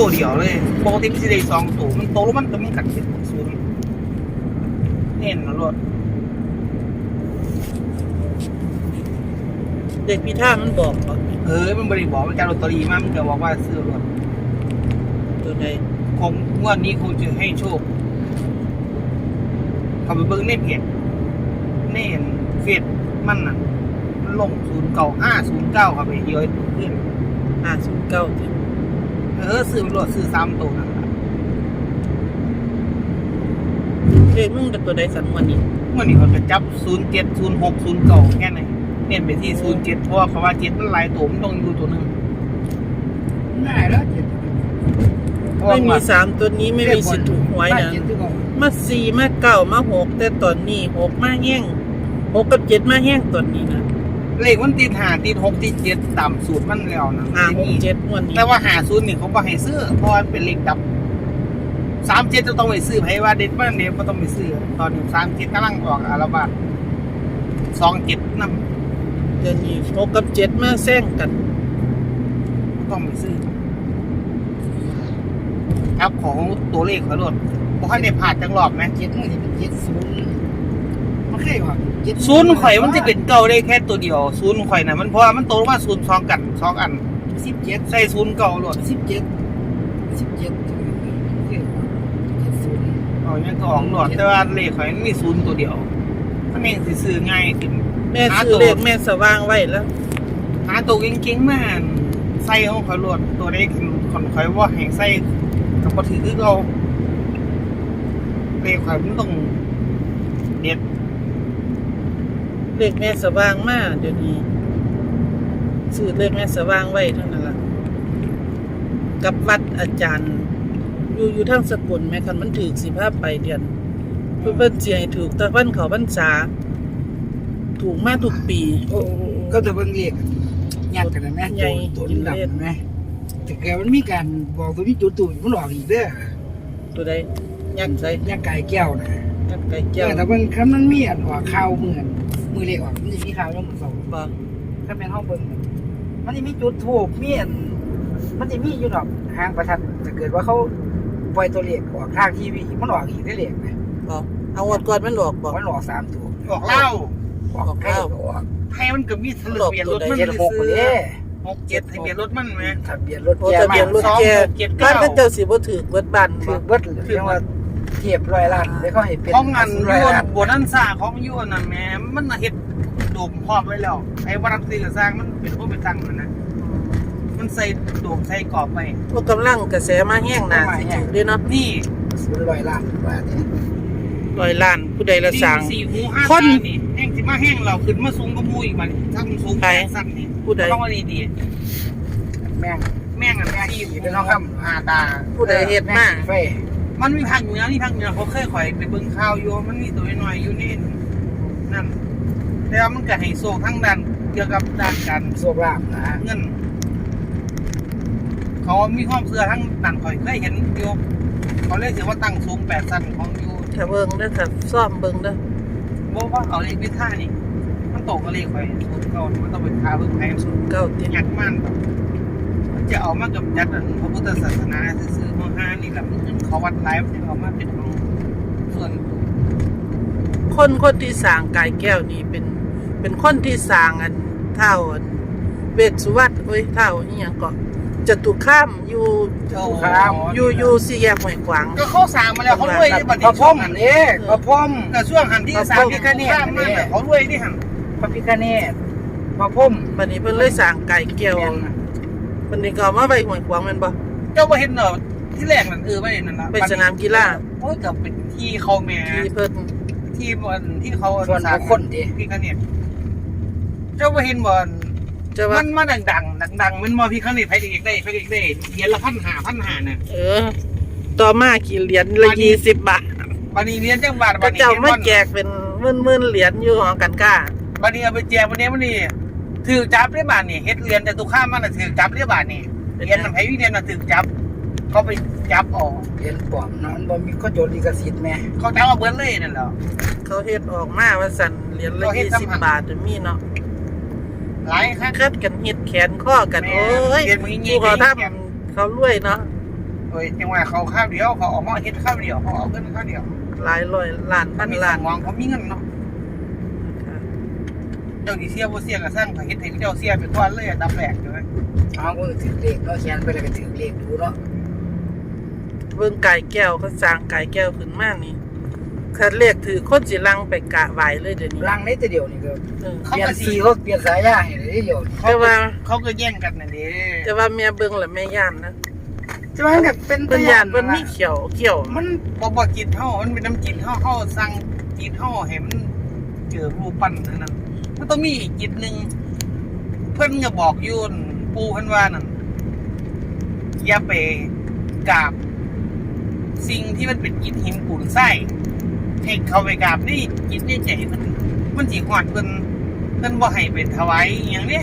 ตัวเดียวเลยปกติมันสิได้สองตัวมันโตแล้วมันก็มันกัดสิบศูนย์เน้นนะรถเด็กพี่ท่ามันบอกว่าเออมันบริบอกมันจะลอตเตอรี่มามันก็บอกว่าซื้อรถตัวใดคงงวดนี้คงจะให้โชคเขาไปเบิ่งในเพจในเฟซมันน่ะมันลงศูนย์เก้าห้าศูนย์เก้าครับไปเยอะขึ้นห้าศูนย์เก้า เออซื้อรถซื้อสามตัวนั่นล่ะเด็กมึงแต่ตัวใดสันวันนี้เมื่อนี้เขาจะจับศูนย์เจ็ดศูนย์หกศูนย์เก้าแค่ไหนเน้นไปที่ศูนย์เจ็ดเพราะว่าเขาว่าเจ็ดมันหลายตัวมันต้องอยู่ตัวหนึ่งง่ายแล้วเจ็ดเพราะว่าไม่มีมาสามตัวนี้ไม่มีสิทธิ์ถูกหวยบ้านนะเจ็ดที่ก่อนมาสี่มาเก้ามาหกแต่ตอนนี้หกมาแห้งหกกับเจ็ดมาแห้งตอนนี้นะ เลขมันติดหาติดหกติดเจ็ดต่ำสูตรมันแล้วนะห้าหมันกสิมีเจ็ดงวันนี้แต่ว่าหาศูนย์นี่เขาก็ให้ซื้อเพราะมันเป็นเลขดับสามเจ็ดจะต้องไปซื้อไผว่าเด็ดบ้านเด็ดก็ต้องไปซื้อ ตอนนี้สามเจ็ดกำลังออกอาราบาสองเจ็ดนั่นเดี๋ยวนี้หกกับเจ็ดมาแซงกันต้องไปซื้อครับของตัวเลขขอรถพอให้ได้ผ่านจังรอบไหมเจ็ดมันจะเป็นเจ็ดศูนย์มัน เคยว่าเจ็ดศูนย์ข่อยมันจะเป็นเก่าได้แค่ตัวเดียวศูนย์ข่อยน่ะมันเพราะว่ามันโตมาศูนย์สองกันสองอันสิบเจ็ดใส่ศูนย์เก่ารถสิบเจ็ดสิบเจ็ดเคยว่าเจ็ดศูนย์เอาเนี่ยก็ออกหลอดแต่ว่าเลขข่อยมันมีศูนย์ตัวเดียวมันเองสิซื้อง่ายขึ้นแม่ซื้อเลขแม่สว่างไว้แล้วหาตัวเก่งๆมาใส่ของข่อยรถตัวได้ขึ้นคนข่อยว่าแห่งใส่กับบ่ถือคือเราเลขข่อยมันต้องเด็ด เลขแม่สว่างมาเดี๋ยวนี้ซื้อเลขแม่สว่างไว้เท่านั้นล่ะกับวัดอาจารย์ อยู่อยู่ทางสกุลแม่คันมันถือสิภาพไปเดือนเพื่อนเพิ่นเสียให้ถูกแตะวันเขาพรรษา ถูกมาทุกปีโอ้ก็จะเบิ่งเรียกยัดกันนะแม่ใหญ่ตัวตัวดำๆไหมแต่แกมันมีการบอกตัวนี้จุดตุ่มันหลอกอีกเด้อตัวใดยักษ์ใส่ยักษ์ไก่แก้วนะยักษ์ไก่เอแก้วอแต่มันคำนั้นมีอันว่าข่าวเหมือน มือเล็กออกมันจะมีข่าวแล้วมือสองบ่ถ้าเป็นห้องเบิ่งมันจะมีจุดทูบมีอันมันจะมีอยู่ดอกหางประทัดถ้าเกิดว่าเขาปล่อยตัวเลขออกทางทีวีมันออกอีกได้เลขไหมบ่เอางวดก่อนมันหลอกบ่มันออกสามตัวออกเหล้าออกใกล้ก็ออกให้มันก็มีทะเบียนรถมันเจ็ดหกซื้เลอยหกเจ็ดทะเบียนรถมันไหมทะเบียนรถโอ้แกทะเบียนรถแกสองหกเจ็ดเก้าบ้านเขาเจ้าสิบ่ถือเบิดบ้านถืบ่อเบิดเรียกว่า เทียบร้อยล้านแล้วก็ให้เป็นของอันร้อยยวนล้านบนันซ่าของยวนน่ะแหม่มันน่ะเฮ็ดโดมพร้อมไว้แล้วไอ้วัรัซื้อสร้างมันเป็นผู้ไปตั้งมันนะมันใส่โดมใส่กรอบไปพวกกำลังกระแสมาแห้งหนาสิถือเด้เนาะนี่ซื้อร้อยล้านบาทเนี่ยร้อยล้านผู้ใดละสร้างสี่หูห้าคนตานี่แห้งสิมาแห้งเราขึ้นมาสูงกว่าหมูอีกบัดนี้ถ้ามันสูงใครแปดสั้นนี่ผู้ใดต้องว่าดีแม่งๆแม่งอันสี่หูเป็นน้องคำห้าตาผู้ใดเฮ็ดมาไฟ มันมีภาคเหนือนี่ภาคเหนือเขาเคยข่อยไปเบิ่งข่าวอยู่มันมีตัวน้อยๆอยู่นี่นั่นแต่ว่ามันก็ให้โซ่ทั้งด้านเกี่ยวกับด้านการโชคลาภนะเงินเขามีความเชื่อทั้งด้านข่อยเคยเห็นอยู่เขาเรียกถือว่าตั้งสูงแปดสั้นของอยู่ถ้าเบิ่งเด้อค่ะซ่อมเบิ่งเด้อบอกว่าเอาเลขพิท่านี่มันตกกับเลขข่อยสูงเก่ามันต้องเป็นคาเบิ่งแพงสุดเก้าติหยักมันมัน จะเอามากับจัดอันพระพุทธศาสนาซื้อๆมาห้านี่แหละมันเขาวัดไลฟ์ที่เอามาเป็นของส่วนคนคนที่สร้างกายแก้วนี่เป็น เป็นคนที่สร้างอันเท่าอันเวชสุวัตโอ้ยเท่าอีหยังก็จตุข้ามอยู่อยู่อยู่สี่แยกห้วยขวางก็เขาสร้างมาแล้วเขารวยที่บัดพระพรหมหันเด้พระพรหมก็ช่วงหันที่สร้างที่กันนี่ข้ามมาน่ะเขารวยที่หันพระพิฆเนศพระพรหมบัดนี้เพิ่นเลยสร้างกายแก้วแม่นบัดนี้ก็เอามาไว้ห้วยขวางแม่นบ่เจ้าบ่เห็นเหรอที่แรกนั่นเออไม่เห็นนั่นละไปสนามกีฬาโอ้ยกับเป็นที่เขาแม่ที่เพิ่นที่มันที่เขาส่วนบุคคลดิ พี่คเนตเจ้าบ่เห็นบ่อนจะว่ามันมาดังดังดังดังๆมันมาพี่คเนตไปอีกได้ไปอีกได้เหรียญละพันหาพันหาน่ะ เออ ต่อมากี่เหรียญละยี่สิบบาทบัดนี้เหรียญจังบาทก็บัดนี้เจ้าเหรียญมาวันแจกเป็นหมื่นๆเหรียญอยู่หอกันก้าบัดนี้เอาไปแจกวันนี้วันนี้ ถือจับได้บาทนี่เฮ็ดเหรียญแต่ตุกข้ามมันน่ะถือจับได้บาทนี่เหรียญนำให้วิเรียนน่ะถือจับ เขาไปจับออกเรียนปลอมเนาะมันบ่มีข้อโจทย์ลิขสิทธิ์แม่เขาจับเอาเบิดเลยนั่นแหละ เขาเฮ็ดออกมาว่าสั่นเหรียญละเขาเฮ็ดยี่สิบซ้ำหั่นบาทจะมีเนาะหลายครั้ง คัดกันเฮ็ดแขนข้อกันแม่โอ้ยเรียนมึงยิงผู้เขาทแขนำเขารวยเนาะโดยจังหวะเขาข้าวเดียวเขาเออกมาเฮ็ดข้าวเดียวเขาเอาเงินข้าวเดียวหลายร้อยล้านพัถ้านมีสล้านมองเขามีเงินเนาะค่ะ เจ้าที่เสียบ่เสียก็สร้างเขาเฮ็ดให้เจ้าเสียไปก่อนเลยอันดับแรกเลยเอาคนถือเลขเนาะเขียนไปแล้วก็ถือเลขดูเนาะเบิ่งไก่แก้วเขาสร้างไก่แก้วขึ้นมานี่คันเรียกถือคนสิลังไปกะไหวเลยเดี๋ยวนี้ลังในแต่เดียวนี่ก็เออเปลี่ยนสีเขาเปลี่ยนสายยาให้เลยเดียวนี่แต่ว่าเขาก็แย่งกันนั่นเด้แต่ว่าแม่เบิ่งแล้วแม่ย่านนะจะว่ากับเป็นเพิ่นย่านเพิ่นมีเขียวเขียวมันบ่บ่จิตเฮามันเป็นน้ำจิตเฮาเฮาสั่งจิตเฮาให้มันเจอรูปปั้นเท่านั้น มันต้องมีอีกจิตหนึ่งเพิ่อนก็บอกยู่นปูเพิ่อนว่านั่นอย่าไปกราบ สิ่งที่มันเป็นอิฐหินปูนไส้ให้เขาไปกราบนี่จิตนี่ใจมันมันสิฮอดเพิ่นเพิ่นบ่ให้ไปถวายอย่างนี้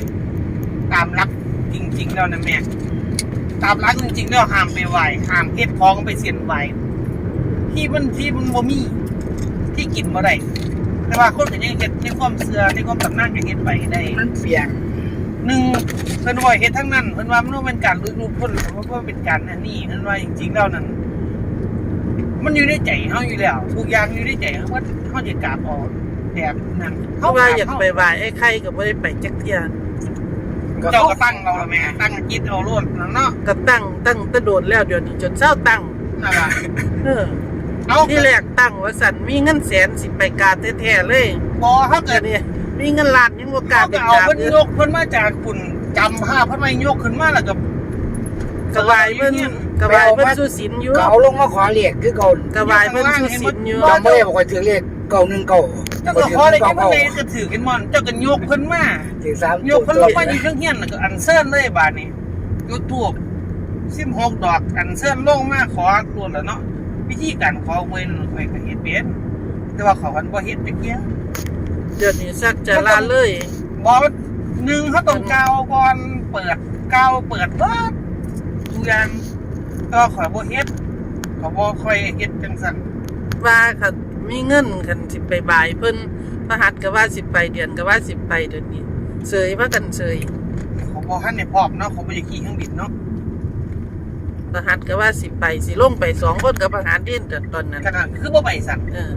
ตามหลักจริง ๆ แล้วนะแม่ตามหลักจริงๆแล้วห้ามไปไหวห้ามเฮ็ดของไปเสียนไหวที่มันที่มันบ่มีที่กินบ่ได้ แต่ว่าคนก็ยังเฮ็ดในความเชื่อในความตำนานก็เฮ็ดไปได้มันเปลี่ยนหนึ่งเพิ่นว่าเฮ็ดทั้งนั้นเพิ่นว่ามันบ่เป็นการลุกลุกพ้นเพราะว่าเป็นการอันนี้เพิ่นว่าจริงๆแล้วนั้นมันอยู่ในใจเฮาอยู่แล้วทุกอย่างอยู่ในใจเฮาว่าเฮาจะกราบเออกแบบนั้นเพราะว่าอยากไปไหวไอ้ไข่ก็บ่ได้ไปจักเที่ยเจ้าก็ตั้งเอาละแม่ตั้งจิตเอาโลดนั่นเนาะก็ตั้งตั้งแตะโดดแล้วเดี๋ยวนี้จนเช้าตั้งนั่นล่ะเออ เอาที่แรกตั้งว่าสันมีเงินแสนสิไปกาแท้ๆเลยบ่เฮาเกิเกิดดนี่มีเงินล้านยังบ่กล้าเฮาไปก็เอากราบเพิ่นเลยยกเพิ่นมาจากคุณจำภาพเพิ่นมายกขึ้นมาแล้วก็กระบายเพิ่นกระบายเพิ่นสู้สินอยู่ก็เอาลงมาขอเลขคือเก่ากระบายเพิ่นสู้สินอยู่จำไม่ได้บอกว่าถือเลขเก่าหนึ่งเก่าเจ้าก็ขอได้จังได๋ก็ถือกันม่อนเจ้าก็ยกเพิ่นมาถือสามยกเพิ่นลงมาอยู่เทิงเฮียนแล้วก็อันเซินเลยบาดนี้ยูทูบ16ดอกอันเซินลงมาขอรวดแล้วเนาะ วิธีการขอเว้นข่อยก็เฮ็ดเป็นแต่ว่าเขาคันบ่เฮ็ดไปเกี้ยเดี๋ยวนี้สักจะลาเลยบอหนึ่งเขาต้องกาวก่อนเปิดกาวเปิดเบิดทุกอย่างก็ขอยบ่เฮ็ดเขาบ่ค่อยเฮ็ดจังซั่นว่าค่ะมีเงินคันสิไปบายเพิ่นพระหัสก็ว่าสิไปเดือนก็ว่าสิไปเดี๋ยวนี้เสยว่ากันเสยเขาบ่ทันได้พร้อมเนาะเขาบ่ได้ขี่เครื่องบินเนาะ พระหัสก็ว่าสิไปสิลงไปสองคนกับพระหัสดิ้นแต่ตอนนั้นขนาดคือบ่ไปสั่นเออ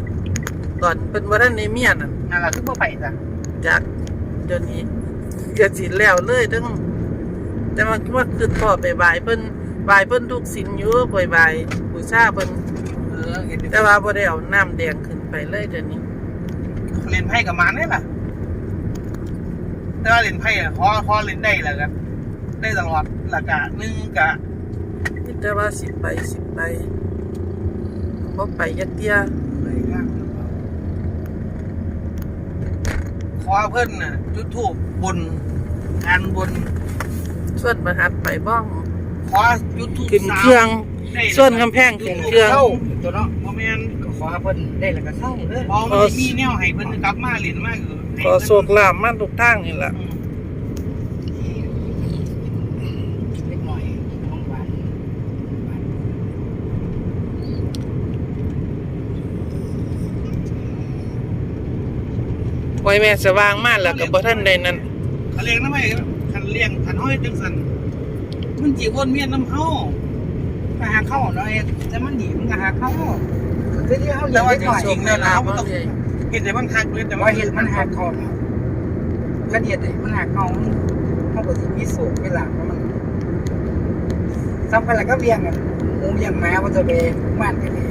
ตอนเป็นบ่ทันในเมียนั่นนั่นล่ะคือบ่ไปสั่นจักเดี๋ยวนี้ก็สิแล้วเลยทั้งแต่มันว่าคือพ่อไปบายเพิ่นบายเพิ่นทุกสินอยู่ไปบายบูชาเพิ่นเออเฮ็ดแต่ว่าบ่ได้เอาน้ำแดงขึ้นไปเลยเดี๋ยวนี้เล่นไพ่กับมันนี่ล่ะแต่ว่าเล่นไพ่อะขอขอเล่นได้แล้วก็ได้ตลอดแล้วก็หนึงก็มี แต่ว่าสิไปสิไปบ่ไปยักเตียเลยข้างขอเพิ่นน่ะจุดธูปบนงานบนส่วนประหัดไปบ้องขอจุดธูปขึ้นสามเครื่องได้ส่วนกำแพงขึ้นเครื่องเข้าตัวเนาะบ่แม่นก็ขอเพิ่นได้แล้วก็เข้าเด้อบ่มันสิมีแนวให้เพิ่นกลับมาเล่นมาคือให้ขอเพิ่นโชคลาภมาทุกทางนี่ล่ะ อืม เล็กหน่อยน้องหวาน ไว้แม่สว่างมาแล้วก็บ่ทันได้นั่นเขาเลี้ยงทำไมคันเลี้ยงคันห้อยจังซั่นมันสิวนเวียนน้ำเฮาก็หาเข้าเนาะเอ็ดแต่มันหนีมันก็หาเข้าคือที่เขาเลี้แต่ยงว่าเล็กหน่อยจริงๆแล้วนะเขาบ่ต้องเฮ็ดให้มันหักเลยแต่แต่ว่าว่าเห็ดมันหักเข้าเนาะกระเดียดเลยมันหักเข้ามันเขาก็สิมีสูงเวลาเพราะมันสำคัญแล้วก็เลี้ยงอะหมูเลี้ยงแมวมันจะไปมันกันเลย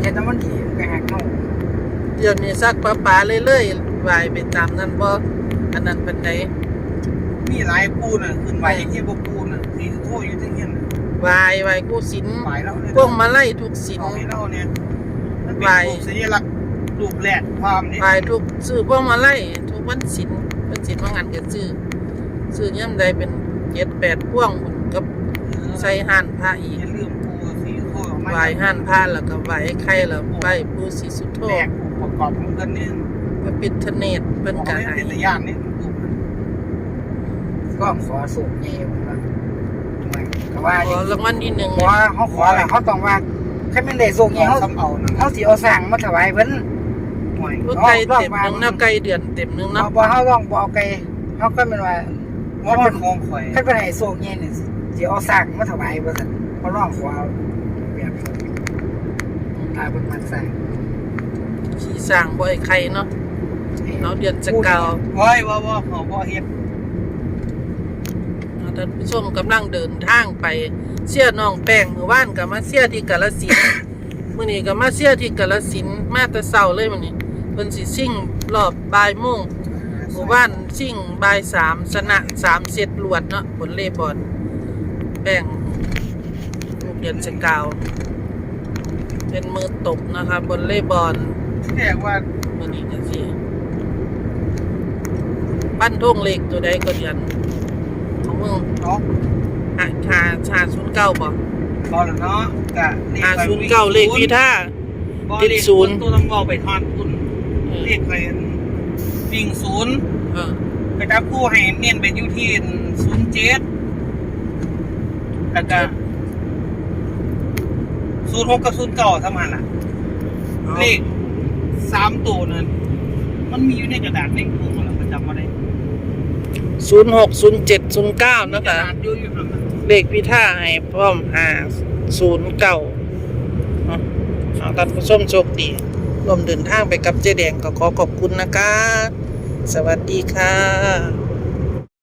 เห็ดแต่มันหนีมันก็หักเข้า เดี๋ยวนี้ซักปลาปลาเลยเลยๆไหวไปตามนั้นบ่อันนั้นเป็นไดมีหลายปูน่ะขึ้นไปอย่างที่บ่ปูน่ะที่โทษอยู่ที่เฮียนน่ะไหวไหวกูสินหมายแล้วเนี่ยพวกมาไล่ทุกสินเอาให้เราเนี่ยมันเป็นไหว้รูปสัญลักษณ์รูปแรกความนี่ไหวทุกซื้อพวกมาไล่ทุกวันสินวันสินว่างานก็ซื้อซื้อย่ำใดเป็นเจ็ดแปดพวงพุ่นกับใส่ห่านพระอีกอย่าลืมปูสีโทษออกมาไหวห่านพระแล้วก็ไหวไข่แล้วไหวปูสีสุโธแรกประ กอบของกันนี่พระปิทเนตรเป็นของกานี่ให้เป็นตะย่านนี่รูปก็ขอสูงเงี้ยว่าก็ว่าขอรางวัลที่หนึ่งขอเขาขออะไรเขาต้องว่าแค่เป็นได้สูงขเงี้อยเขาซ้ำเอานั่นเขาสิเอาสั่งมาถวายเพิ่นห่วยลูกไก่เต็มหนึ่งนะไก่เดือนเต็มหนึ่งเนาะเนาะบ่เขาต้องบ่เอาไก่เขาก็เป็นว่าว่ามันโค้งข่อยคันเป็นให้สูงเงี้ยนี่สิเอาสั่งมาถวายเพิ่นเขาลองขวาแบบตายบนมันใส่ ขี่สร้างบ่อยใครเนาะเนาะเดือนจะเก่าโอ้ยว่าว่าเขาบ่เฮ็ดท่านผู้ชมกำลังเดินทางไปเสียน้องแป้งมื้อวานก็มาเสียที่กาฬสินธุ์มื้อนี้ก็มาเสียที่กาฬสินธุ์มาแต่เช้าเลยมื้อนี้เพิ่นสิซิ่งรอบบ่ายโมงหมู่บ้านซิ่งบ่ายสามชนะสามเซตรวดเนาะผลเล่บอลแป้งลูกเดือนจะเก่าเป็นมือตบนะคะบนเล่บอล ที่แรกว่ามื้อนี้ก็สิปั้นทงเลขตัวใดก็เดือนของมึงเนาะหาหาชาศูนย์เก้าบ่บอลเนาะกะหาศูนย์เก้าเลขพีท่าบ่ติดเลขศูนย์ตัวต้องเอาไปทอนคุณเออเลขไปวิ่งศูนย์เออไปจับคู่ให้เน้นไปอยู่ที่ศูนย์เจ็ดแล้วก็ศูนย์หกกับศูนย์เก้าสมานล่ะเลข สามตัวนั้นมันมีอยู่ในกระดาษเล่งตัวเราประจำมาได้ศูนย์หกศูนย์เจ็ดศูนย์เก้ามีนะกระคะดาษอยู่อยู่นั่นน่ะเลขพิท่าให้พร้อมหาศูนย์เก้าเอาท่านผู้ชมโชคดีร่วมเดินทางไปกับเจ๊แดงก็ขอขอบคุณนะคะ สวัสดีค่ะ